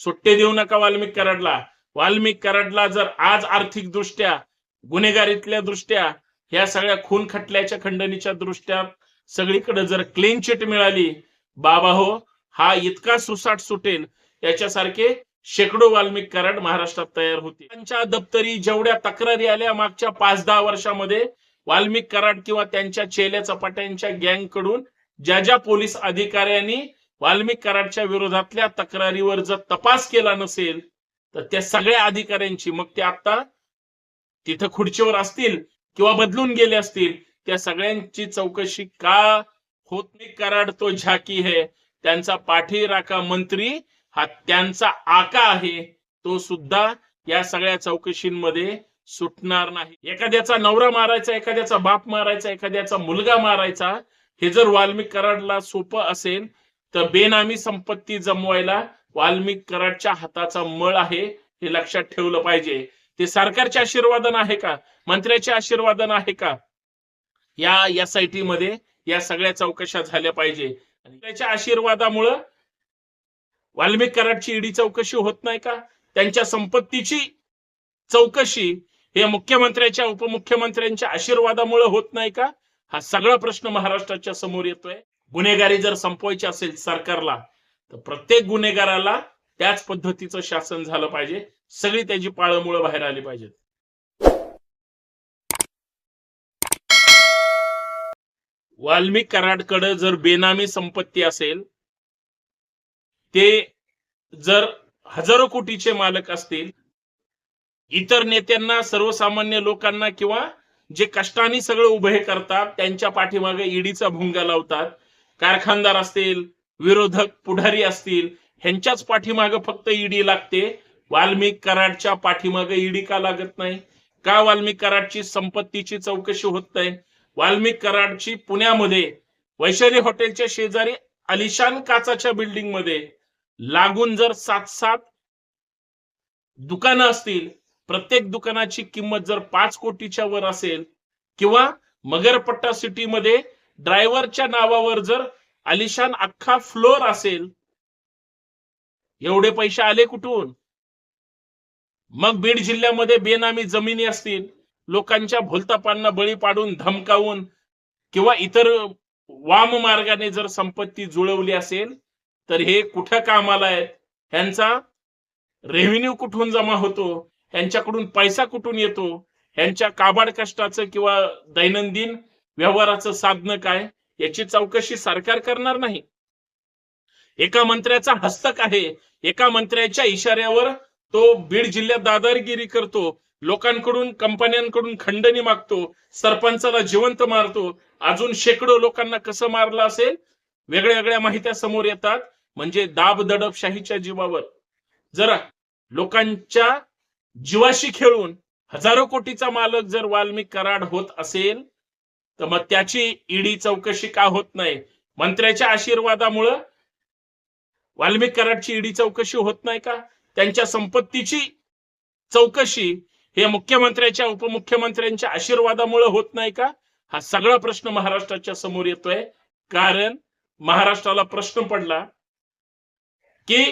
सुट्टे देऊ नका वाल्मिक कराडला. वाल्मिक कराडला जर आज आर्थिक दृष्ट्या गुन्हेगारीतल्या दृष्ट्या ह्या सगळ्या खून खटल्याच्या खंडणीच्या दृष्ट्या सगळीकडे जर क्लीन चिट मिळाली बाबा हो हा इतका सुसाट सुटेल याच्यासारखे शेकडो वाल्मिक कराड महाराष्ट्रात तयार होते त्यांच्या दप्तरी जेवढ्या तक्रारी आल्या मागच्या पाच दहा वर्षामध्ये वाल्मिक कराड किंवा त्यांच्या चेल्या चपाट्यांच्या गँगकडून ज्या ज्या पोलीस अधिकाऱ्यांनी वाल्मिक कराडच्या विरोधातल्या तक्रारीवर जर तपास केला नसेल तर त्या सगळ्या अधिकाऱ्यांची मग ते आता तिथं खुर्चीवर असतील किंवा बदलून गेले असतील त्या सगळ्यांची चौकशी का होत नाही? कराड तो झाकी है. त्यांचा पाठीराखा मंत्री हा त्यांचा आका आहे. तो सुद्धा या सगळ्या चौकशींमध्ये सुटणार नाही. एखाद्याचा नवरा मारायचा एखाद्याचा बाप मारायचा एखाद्याचा मुलगा मारायचा हे जर वाल्मिक कराडला सोपं असेल तर बेनामी संपत्ती जमवायला वाल्मिक कराडच्या हाताचा मळ आहे हे लक्षात ठेवलं पाहिजे. ते सरकारचे आशीर्वादन आहे का? मंत्र्याचे आशीर्वादन आहे का? या एस आय टी मध्ये या सगळ्या चौकशा झाल्या पाहिजे. आणि त्याच्या आशीर्वादामुळं वाल्मिक कराडची ईडी चौकशी होत नाही का? त्यांच्या संपत्तीची चौकशी हे मुख्यमंत्र्याच्या उपमुख्यमंत्र्यांच्या आशीर्वादामुळे होत नाही का? हा सगळा प्रश्न महाराष्ट्राच्या समोर येतोय. गुन्हेगारी जर संपवायची असेल सरकारला तर प्रत्येक गुन्हेगाराला त्याच पद्धतीचं शासन झालं पाहिजे. सगळी त्याची पाळमुळं बाहेर आली पाहिजेत. वाल्मिक कराडकडे जर बेनामी संपत्ती असेल ते जर हजारो कोटीचे मालक असतील इतर नेत्यांना सर्वसामान्य लोकांना किंवा जे कष्टाने सगळं उभे करतात त्यांच्या पाठीमागे ईडीचा भुंगा लावतात कारखानदार असतील विरोधक पुढारी असतील ह्यांच्याच पाठीमागे फक्त ईडी लागते. वाल्मिक कराडच्या पाठीमागे ईडी का लागत नाही? का वाल्मिक कराडची संपत्तीची चौकशी होत नाही? वाल्मिक कराडची पुण्यामध्ये वैशाली हॉटेलच्या शेजारी अलिशान काचाच्या बिल्डिंगमध्ये लागून जर सात सात दुकानं असतील प्रत्येक दुकानाची किंमत जर पाच कोटीच्या वर असेल किंवा मगरपट्टा सिटीमध्ये ड्रायव्हरच्या नावावर जर आलिशान अख्खा फ्लोर असेल. एवढे पैसे आले कुठून? मग बीड जिल्ह्यामध्ये बेनामी जमिनी असतील. लोकांच्या भोलतापांना बळी पाडून धमकावून किंवा इतर वाम मार्गाने जर संपत्ती जुळवली असेल तर हे कुठं कामाला आहेत? ह्यांचा रेव्हेन्यू कुठून जमा होतो? ह्यांच्याकडून पैसा कुठून येतो? ह्यांच्या काबाड कष्टाचं किंवा दैनंदिन व्यवहाराचं साधनं काय? याची चौकशी सरकार करणार नाही. एका मंत्र्याचा हस्तक आहे. एका मंत्र्याच्या इशाऱ्यावर तो बीड जिल्ह्यात दादागिरी करतो. लोकांकडून कंपन्यांकडून खंडणी मागतो. सरपंचाला जिवंत मारतो. अजून शेकडो लोकांना कसं मारलं असेल? वेगळ्या वेगळ्या माहित्या समोर येतात. म्हणजे दाब दडपशाहीच्या जीवावर. जरा लोकांच्या जीवाशी खेळून हजारो कोटीचा मालक जर वाल्मिक कराड होत असेल तर मग त्याची ईडी चौकशी का होत नाही? मंत्र्याच्या आशीर्वादामुळं वाल्मिक कराडची ईडी चौकशी होत नाही का? त्यांच्या संपत्तीची चौकशी हे मुख्यमंत्र्याच्या उपमुख्यमंत्र्यांच्या आशीर्वादामुळे होत नाही का? हा सगळा प्रश्न महाराष्ट्राच्या समोर येतोय. कारण महाराष्ट्राला प्रश्न पडला की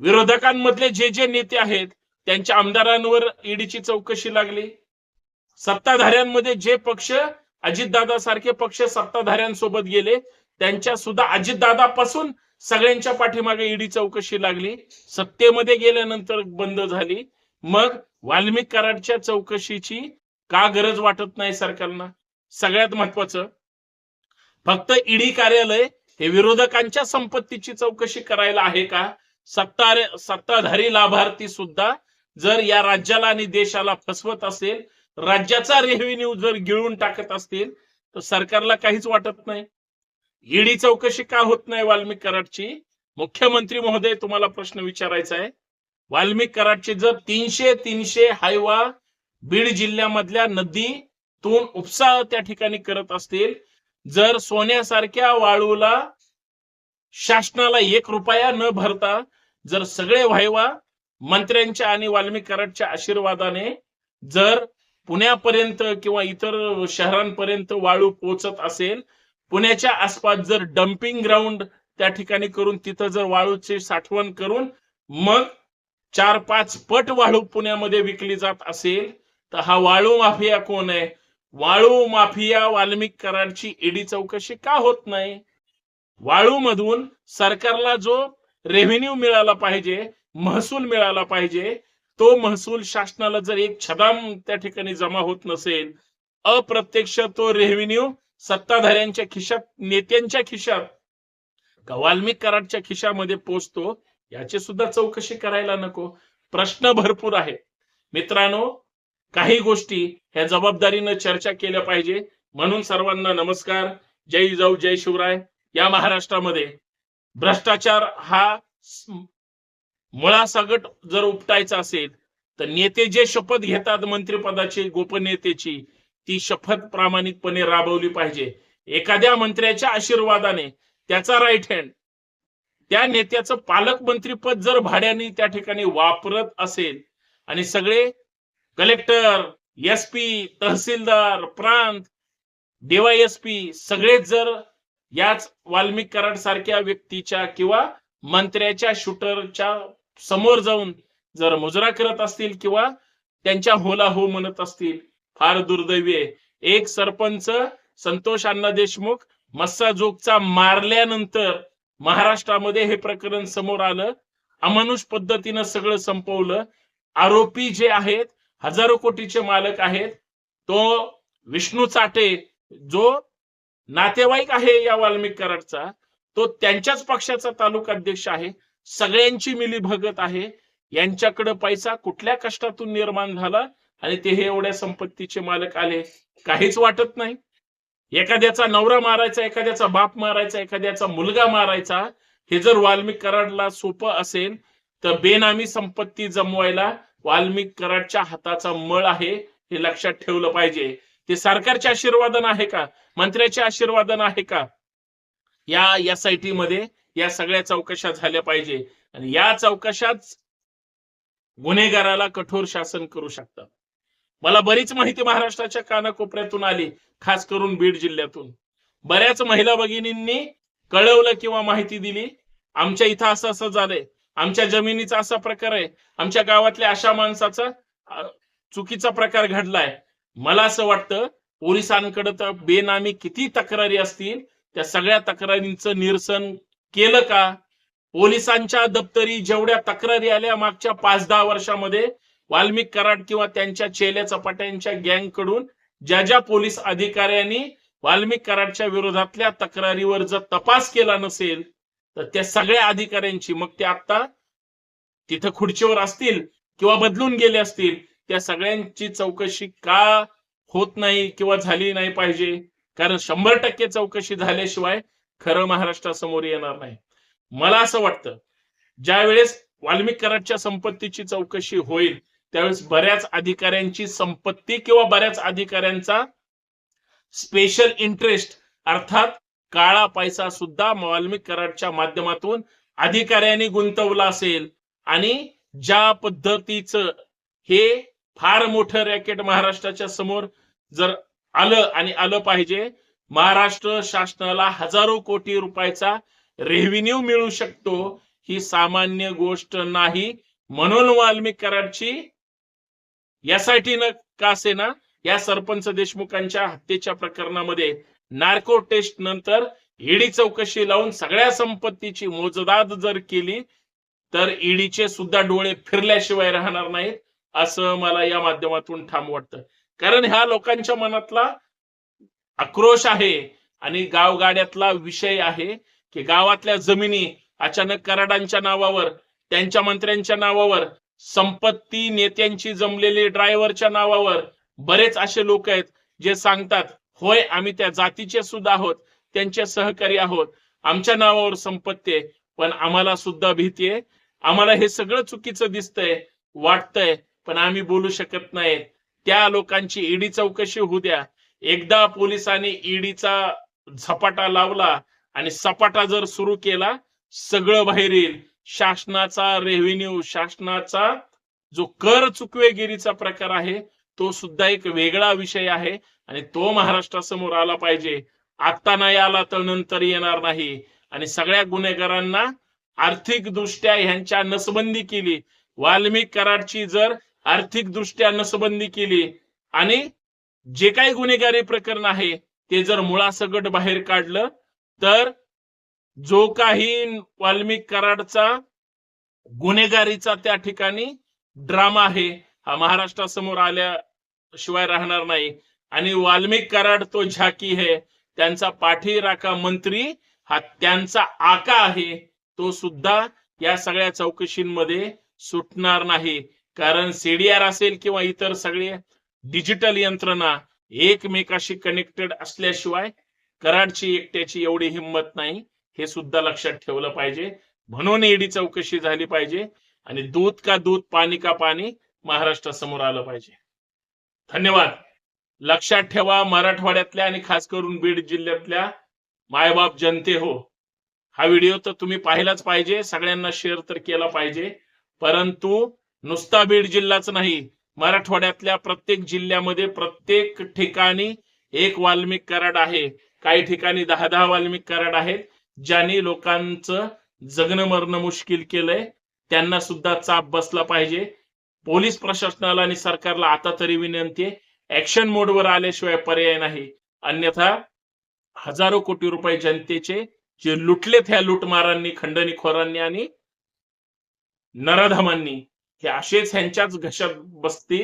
विरोधकांमधले जे जे नेते आहेत त्यांच्या आमदारांवर ईडीची चौकशी लागली. सत्ताधाऱ्यांमध्ये जे पक्ष अजितदादा सारखे पक्ष सत्ताधाऱ्यांसोबत गेले. त्यांच्या सुद्धा अजितदादापासून सगळ्यांच्या पाठीमागे ईडी चौकशी लागली. सत्तेमध्ये गेल्यानंतर बंद झाली. मग वाल्मिक कराडच्या चौकशीची का गरज वाटत नाही सरकारना सगळ्यात महत्वाचं फक्त ईडी कार्यालय हे विरोधकांच्या संपत्तीची चौकशी करायला आहे का? सत्ता सत्ताधारी लाभार्थी सुद्धा जर या राज्याला आणि देशाला फसवत असेल राज्याचा रेव्हेन्यू जर गिळून टाकत असतील तर सरकारला काहीच वाटत नाही. ईडी चौकशी का होत नाही वाल्मिक कराडची? मुख्यमंत्री महोदय तुम्हाला प्रश्न विचारायचा आहे. वाल्मिक कराडचे जर तीनशे तीनशे हायवा बीड जिल्ह्यामधल्या नदीतून उपसा त्या ठिकाणी करत असतील जर सोन्यासारख्या वाळूला शासनाला एक रुपया न भरता जर सगळे व्हायवा मंत्र्यांच्या आणि वाल्मिक कराडच्या आशीर्वादाने जर पुण्यापर्यंत किंवा इतर शहरांपर्यंत वाळू पोचत असेल पुण्याच्या आसपास जर डम्पिंग ग्राउंड त्या ठिकाणी करून तिथं जर वाळूची साठवण करून मग चार पाच पट वाळू पुण्यामध्ये विकली जात असेल तर हा वाळू माफिया कोण आहे? वाळू माफिया वाल्मिक कराडची ईडी चौकशी का होत नाही? वाळू मधून सरकारला जो रेव्हेन्यू मिळाला पाहिजे महसूल मिळाला पाहिजे तो महसूल शासनाला जर एक छदाम त्या ठिकाणी जमा होत नसेल अप्रत्यक्ष तो रेव्हेन्यू सत्ताधाऱ्यांच्या खिशात नेत्यांच्या खिशात का वाल्मिक कराडच्या खिशामध्ये पोचतो याची सुद्धा चौकशी करायला नको. प्रश्न भरपूर आहे. मित्रांनो काही गोष्टी ह्या जबाबदारीनं चर्चा केल्या पाहिजे. म्हणून सर्वांना नमस्कार. जय जाऊ जय शिवराय. या महाराष्ट्रामध्ये भ्रष्टाचार हा मुळासकट जर उपटायचा असेल तर नेते जे शपथ घेतात मंत्रिपदाची गोपनीयतेची ती शपथ प्रामाणिकपणे राबवली पाहिजे. एखाद्या मंत्र्याच्या आशीर्वादाने त्याचा राईट हँड त्या नेत्याचं पालकमंत्रीपद जर भाड्याने त्या ठिकाणी वापरत असेल आणि सगळे कलेक्टर एस पी तहसीलदार प्रांत डीवायएसपी सगळेच जर याच वाल्मिक कराड सारख्या व्यक्तीच्या किंवा मंत्र्याच्या शूटरच्या समोर जाऊन जर मुजरा करत असतील किंवा त्यांच्या होला हो म्हणत असतील फार दुर्दैवी आहे. एक सरपंच संतोष अण्णा देशमुख मस्साजोगचा मारल्यानंतर महाराष्ट्रामध्ये हे प्रकरण समोर आलं. अमानुष पद्धतीनं सगळं संपवलं. आरोपी जे आहेत हजारो कोटीचे मालक आहेत तो विष्णू चाटे जो नातेवाईक आहे या वाल्मिक कराडचा तो त्यांच्याच पक्षाचा तालुका अध्यक्ष आहे. सगळ्यांची मिली भगत आहे. यांच्याकडे पैसा कुठल्या कष्टातून निर्माण झाला आणि ते हे एवढ्या संपत्तीचे मालक आले? काहीच वाटत नाही. एखाद्याचा नवरा मारायचा एखाद्याचा बाप मारायचा एखाद्याचा मुलगा मारायचा हे जर वाल्मिक कराडला सोपं असेल तर बेनामी संपत्ती जमवायला वाल्मिक कराडच्या हाताचा मळ आहे हे लक्षात ठेवलं पाहिजे. ते सरकारचे आशीर्वादन आहे का? मंत्र्याचे आशीर्वादन आहे का? या एस आय टी मध्ये या सगळ्या चौकशा झाल्या पाहिजे. आणि या चौकशाच गुन्हेगाराला कठोर शासन करू शकतात मला बरीच माहिती महाराष्ट्राच्या कानाकोपऱ्यातून आली खास करून बीड जिल्ह्यातून. बऱ्याच महिला भगिनींनी कळवलं किंवा माहिती दिली आमच्या इथं असं असं झालंय आमच्या जमिनीचा असा प्रकार आहे आमच्या गावातल्या अशा माणसाचा चुकीचा प्रकार घडलाय. मला असं वाटतं पोलिसांकडे तर बेनामी किती तक्रारी असतील त्या सगळ्या तक्रारींचं निरसन केलं का? पोलिसांच्या दप्तरी जेवढ्या तक्रारी आल्या मागच्या पाच दहा वर्षामध्ये वाल्मिक कराड किंवा त्यांच्या चेल्या चपाट्यांच्या गँगकडून ज्या ज्या पोलीस अधिकाऱ्यांनी वाल्मिक कराडच्या विरोधातल्या तक्रारीवर जर तपास केला नसेल तर त्या सगळ्या अधिकाऱ्यांची मग ते आता तिथं खुर्चीवर असतील किंवा बदलून गेले असतील त्या सगळ्यांची चौकशी का होत नाही किंवा झाली नाही पाहिजे? कारण शंभर टक्के चौकशी झाल्याशिवाय खरं महाराष्ट्रासमोर येणार नाही. मला असं वाटतं ज्या वेळेस वाल्मिक कराडच्या संपत्तीची चौकशी होईल त्यावेळेस बऱ्याच अधिकाऱ्यांची संपत्ती किंवा बऱ्याच अधिकाऱ्यांचा स्पेशल इंटरेस्ट अर्थात काळा पैसा सुद्धा वाल्मिक कराडच्या माध्यमातून अधिकाऱ्यांनी गुंतवला असेल. आणि ज्या पद्धतीचं हे फार मोठं रॅकेट महाराष्ट्राच्या समोर जर आलं आणि आलं पाहिजे महाराष्ट्र शासनाला हजारो कोटी रुपयाचा रेव्हेन्यू मिळू शकतो ही सामान्य गोष्ट नाही. म्हणून वाल्मिक कराडची यासाठी न का सेना या सरपंच देशमुखांच्या हत्येच्या प्रकरणामध्ये नार्को टेस्ट नंतर ईडी चौकशी लावून सगळ्या संपत्तीची मोजदाद जर केली तर ईडीचे सुद्धा डोळे फिरल्याशिवाय राहणार नाहीत असं मला या माध्यमातून ठाम वाटतं. कारण ह्या लोकांच्या मनातला आक्रोश आहे आणि गावगाड्यातला विषय आहे की गावातल्या जमिनी अचानक कराडांच्या नावावर त्यांच्या मंत्र्यांच्या नावावर संपत्ती नेत्यांची जमलेली ड्रायव्हरच्या नावावर बरेच असे लोक आहेत जे सांगतात होय आम्ही त्या जातीचे सुद्धा आहोत त्यांचे सहकारी आहोत आमच्या नावावर संपत्ती आहे पण आम्हाला सुद्धा भीती आहे आम्हाला हे सगळं चुकीचं दिसतंय वाटतंय पण आम्ही बोलू शकत नाही त्या लोकांची ईडी चौकशी होऊ द्या एकदा पोलिसांनी ईडीचा झपाटा लावला आणि सपाटा जर सुरू केला सगळं बाहेर येईल. शासनाचा रेव्हेन्यू शासनाचा जो कर चुकवेगिरीचा प्रकार आहे तो सुद्धा एक वेगळा विषय आहे आणि तो महाराष्ट्रासमोर आला पाहिजे. आता नाही आला तर नंतर येणार नाही. आणि सगळ्या गुन्हेगारांना आर्थिक दृष्ट्या ह्यांच्या नसबंदी केली. वाल्मिक कराडची जर आर्थिक दृष्ट्या नसबंदी केली आणि जे काही गुन्हेगारी प्रकरण आहे ते जर मुळासकट बाहेर काढलं तर जो काही वाल्मिक कराडचा गुन्हेगारीचा त्या ठिकाणी ड्रामा आहे हा महाराष्ट्रासमोर आल्याशिवाय राहणार नाही. आणि वाल्मिक कराड तो झाकी है त्यांचा पाठीराखा मंत्री हा त्यांचा आका आहे तो सुद्धा या सगळ्या चौकशींमध्ये सुटणार नाही. कारण सीडीआर असेल किंवा इतर सगळे डिजिटल यंत्रणा एकमेकाशी कनेक्टेड असल्याशिवाय कराडची एकट्याची एवढी हिंमत नाही. हे सुद्धा लक्षात ठेवलं पाहिजे. म्हणून ईडी चौकशी झाली पाहिजे आणि दूध का दूध पाणी का पाणी महाराष्ट्रासमोर आलं पाहिजे. धन्यवाद. लक्षात ठेवा मराठवाड्यातल्या आणि खास करून बीड जिल्ह्यातल्या मायबाप जनते हो. हा व्हिडिओ तर तुम्ही पाहिलाच पाहिजे. सगळ्यांना शेअर तर केला पाहिजे. परंतु नुसता बीड जिल्हाच नाही मराठवाड्यातल्या प्रत्येक जिल्ह्यामध्ये प्रत्येक ठिकाणी एक वाल्मिक कराड आहे. काही ठिकाणी दहा दहा वाल्मिक कराड आहेत ज्यांनी लोकांचं जगणं मरणं मुश्किल केलंय. त्यांना सुद्धा चाप बसला पाहिजे. पोलीस प्रशासनाला आणि सरकारला आता तरी विनंती आहे ऍक्शन मोडवर आल्याशिवाय पर्याय नाही. अन्यथा हजारो कोटी रुपये जनतेचे जे लुटलेत ह्या लुटमारांनी खंडणीखोरांनी आणि नराधमांनी हे असेच ह्यांच्याच घशात बसते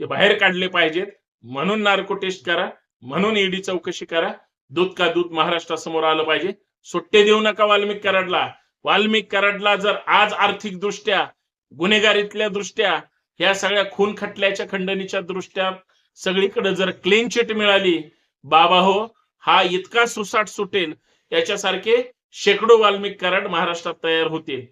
ते बाहेर काढले पाहिजेत. म्हणून नार्को टेस्ट करा म्हणून ईडी चौकशी करा. दूध का दूध महाराष्ट्रासमोर आलं पाहिजे. सुट्टे देऊ नका वाल्मिक कराडला. वाल्मिक कराडला जर आज आर्थिक दृष्ट्या गुन्हेगारीतल्या दृष्ट्या ह्या सगळ्या खून खटल्याच्या खंडणीच्या दृष्ट्या सगळीकडे जर क्लीन चिट मिळाली बाबा हो हा इतका सुसाट सुटेल याच्यासारखे शेकडो वाल्मिक कराड महाराष्ट्रात तयार होतील.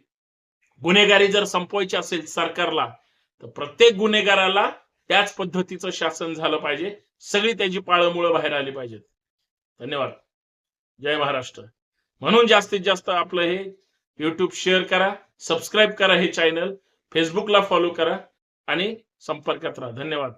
गुन्हेगारी जर संपवायची असेल सरकारला तर प्रत्येक गुन्हेगाराला त्याच पद्धतीचं शासन झालं पाहिजे. सगळी त्याची पाळमुळं बाहेर आली पाहिजेत. धन्यवाद. जय महाराष्ट्र. म्हणून जास्तीत जास्त आपलं हे युट्यूब शेअर करा सबस्क्राईब करा हे चॅनल फेसबुकला फॉलो करा आणि संपर्कात राहा. धन्यवाद.